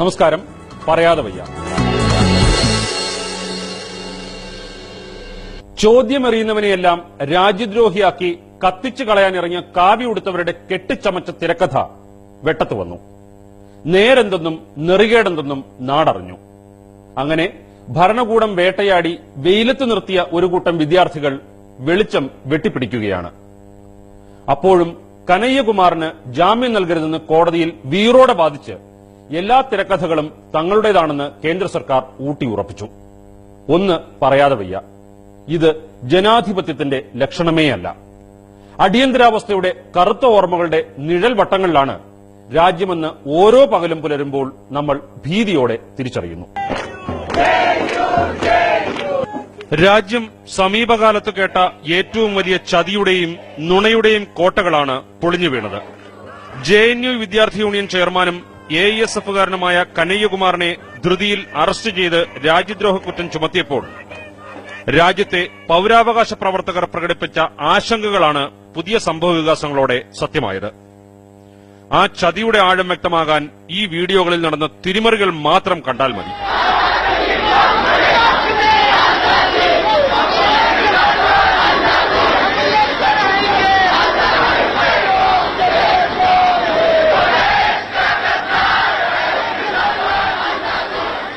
നമസ്കാരം. പറയാതെ വയ്യ. ചോദ്യമെറിയുന്നവനെയെല്ലാം രാജ്യദ്രോഹിയാക്കി കത്തിച്ചു കളയാനിറങ്ങിയ കാവി ഉടുത്തവരുടെ കെട്ടിച്ചമച്ച തിരക്കഥ വെട്ടത്തു വന്നു. നേരെന്തെന്നും നെറികേടെന്തെന്നും നാടറിഞ്ഞു. അങ്ങനെ ഭരണകൂടം വേട്ടയാടി വെയിലത്ത് നിർത്തിയ ഒരു കൂട്ടം വിദ്യാർത്ഥികൾ വെളിച്ചം വെട്ടിപ്പിടിക്കുകയാണ്. അപ്പോഴും കനയ്യകുമാറിന് ജാമ്യം നൽകരുതെന്ന് കോടതിയിൽ വീറോടെ ബാധിച്ച് എല്ലാ തിരക്കഥകളും തങ്ങളുടേതാണെന്ന് കേന്ദ്ര സർക്കാർ ഊട്ടിയുറപ്പിച്ചു. ഒന്ന് പറയാതെ വയ്യ. ഇത് ജനാധിപത്യത്തിന്റെ ലക്ഷണമേയല്ല. അടിയന്തരാവസ്ഥയുടെ കറുത്ത ഓർമ്മകളുടെ നിഴൽ വട്ടങ്ങളിലാണ് രാജ്യമെന്ന് ഓരോ പകലും പുലരുമ്പോൾ നമ്മൾ ഭീതിയോടെ തിരിച്ചറിയുന്നു. രാജ്യം സമീപകാലത്ത് കേട്ട ഏറ്റവും വലിയ ചതിയുടെയും നുണയുടെയും കോട്ടകളാണ് പൊളിഞ്ഞു വീണത്. ജെ എൻ യു വിദ്യാർത്ഥി യൂണിയൻ ചെയർമാനും എ എസ് എഫുകാരനുമായ കനയ്യകുമാറിനെ ധൃതിയിൽ അറസ്റ്റ് ചെയ്ത് രാജ്യദ്രോഹ കുറ്റം ചുമത്തിയപ്പോൾ രാജ്യത്തെ പൌരാവകാശ പ്രവർത്തകർ പ്രകടിപ്പിച്ച ആശങ്കകളാണ് പുതിയ സംഭവവികാസങ്ങളോടെ സത്യമായത്. ആ ചതിയുടെ ആഴം വ്യക്തമാകാൻ ഈ വീഡിയോകളിൽ നടന്ന തിരിമറികൾ മാത്രം കണ്ടാൽ മതി.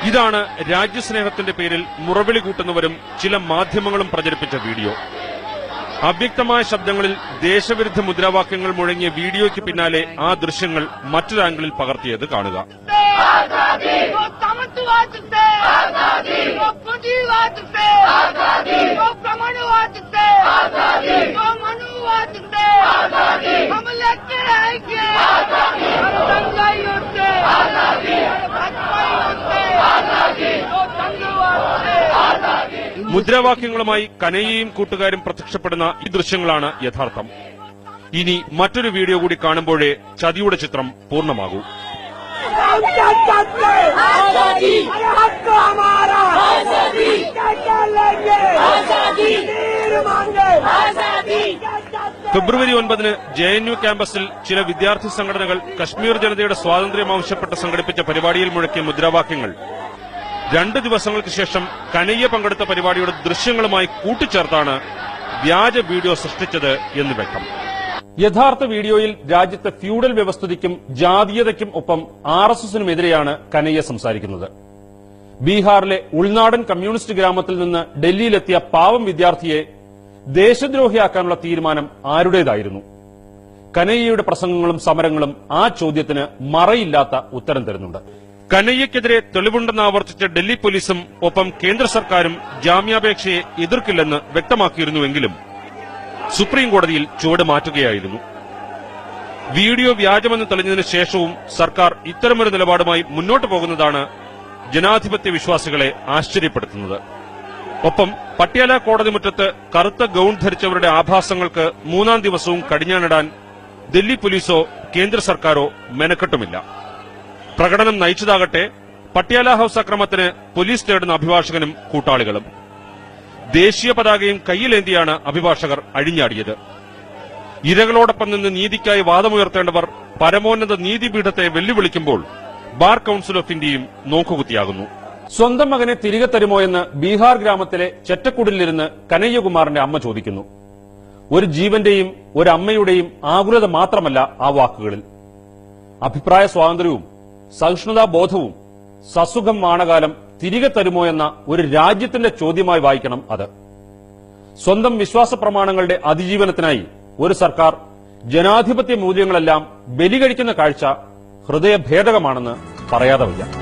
ഇതാണ് രാജ്യസ്നേഹത്തിന്റെ പേരിൽ മുറവിളി കൂട്ടുന്നവരും ചില മാധ്യമങ്ങളും പ്രചരിപ്പിച്ച വീഡിയോ. അവ്യക്തമായ ശബ്ദങ്ങളിൽ ദേശവിരുദ്ധ മുദ്രാവാക്യങ്ങൾ മുഴങ്ങിയ വീഡിയോയ്ക്ക് പിന്നാലെ ആ ദൃശ്യങ്ങൾ മറ്റൊരാംഗിളിൽ പകർത്തിയത് കാണുക. മുദ്രാവാക്യങ്ങളുമായി കനയ്യയും കൂട്ടുകാരും പ്രത്യക്ഷപ്പെടുന്ന ഈ ദൃശ്യങ്ങളാണ് യഥാർത്ഥം. ഇനി മറ്റൊരു വീഡിയോ കൂടി കാണുമ്പോഴേ ചതിയുടെ ചിത്രം പൂർണമാകൂ. ഫെബ്രുവരി ഒൻപതിന് ജെ എൻ യു ക്യാമ്പസിൽ ചില വിദ്യാർത്ഥി സംഘടനകൾ കശ്മീർ ജനതയുടെ സ്വാതന്ത്ര്യം ആവശ്യപ്പെട്ട് സംഘടിപ്പിച്ച പരിപാടിയിൽ മുഴക്കിയ മുദ്രാവാക്യങ്ങൾ. രണ്ട് ദിവസങ്ങൾക്ക് ശേഷം കനയ്യ പങ്കെടുത്ത പരിപാടിയുടെ ദൃശ്യങ്ങളുമായി കൂട്ടിച്ചേർത്താണ് വ്യാജ വീഡിയോ സൃഷ്ടിച്ചത് എന്ന് വ്യക്തം. യഥാർത്ഥ വീഡിയോയിൽ രാജ്യത്തെ ഫ്യൂഡൽ വ്യവസ്ഥിതിക്കും ജാതീയതയ്ക്കും ഒപ്പം ആർ എസ് എസിനുമെതിരെയാണ് കനയ്യ സംസാരിക്കുന്നത്. ബീഹാറിലെ ഉൾനാടൻ കമ്മ്യൂണിസ്റ്റ് ഗ്രാമത്തിൽ നിന്ന് ഡൽഹിയിലെത്തിയ പാവം വിദ്യാർത്ഥിയെ ദേശദ്രോഹിയാക്കാനുള്ള തീരുമാനം ആരുടേതായിരുന്നു? കനയ്യയുടെ പ്രസംഗങ്ങളും സമരങ്ങളും ആ ചോദ്യത്തിന് മറയില്ലാത്ത ഉത്തരം തരുന്നുണ്ട്. കനയ്യക്കെതിരെ തെളിവുണ്ടെന്ന് ആവർത്തിച്ച ഡൽഹി പോലീസും ഒപ്പം കേന്ദ്ര സർക്കാരും ജാമ്യാപേക്ഷയെ എതിർക്കില്ലെന്ന് വ്യക്തമാക്കിയിരുന്നുവെങ്കിലും സുപ്രീം കോടതിയിൽ ചുവട് മാറ്റുകയായിരുന്നു. വീഡിയോ വ്യാജമെന്ന് തെളിഞ്ഞതിനു ശേഷവും സർക്കാർ ഇത്തരമൊരു നിലപാടുമായി മുന്നോട്ടു പോകുന്നതാണ് ജനാധിപത്യ വിശ്വാസികളെ ആശ്ചര്യപ്പെടുത്തുന്നത്. ഒപ്പം പട്യാല കോടതി മുറ്റത്ത് കറുത്ത ഗൌൺ ധരിച്ചവരുടെ ആഭാസങ്ങൾക്ക് മൂന്നാം ദിവസവും കടിഞ്ഞാണിടാൻ ദില്ലി പോലീസോ കേന്ദ്ര സർക്കാരോ മെനക്കെട്ടുമില്ല. പ്രകടനം നയിച്ചതാകട്ടെ പട്യാല ഹൌസ് അക്രമത്തിന് പോലീസ് തേടുന്ന അഭിഭാഷകനും കൂട്ടാളികളും. ദേശീയ പതാകയും കയ്യിലേന്തിയാണ് അഭിഭാഷകർ അഴിഞ്ഞാടിയത്. ഇരകളോടൊപ്പം നിന്ന് നീതിക്കായി വാദമുയർത്തേണ്ടവർ പരമോന്നത നീതിപീഠത്തെ വെല്ലുവിളിക്കുമ്പോൾ ബാർ കൌൺസിൽ ഓഫ് ഇന്ത്യയും നോക്കുകുത്തിയാകുന്നു. സ്വന്തം മകനെ തിരികെ തരുമോ എന്ന് ബീഹാർ ഗ്രാമത്തിലെ ചെറ്റക്കുടിലിരുന്ന് കനയ്യകുമാറിന്റെ അമ്മ ചോദിക്കുന്നു. ഒരു ജീവന്റെയും ഒരു അമ്മയുടെയും ആകുലത മാത്രമല്ല ആ വാക്കുകളിൽ. അഭിപ്രായ സ്വാതന്ത്ര്യവും സഹിഷ്ണുതാ ബോധവും സസുഖം വാണകാലം തിരികെ തരുമോ എന്ന ഒരു രാജ്യത്തിന്റെ ചോദ്യമായി വായിക്കണം അത്. സ്വന്തം വിശ്വാസ പ്രമാണങ്ങളുടെ അതിജീവനത്തിനായി ഒരു സർക്കാർ ജനാധിപത്യ മൂല്യങ്ങളെല്ലാം ബലികഴിക്കുന്ന കാഴ്ച ഹൃദയഭേദകമാണെന്ന് പറയാതെ വയ്യ.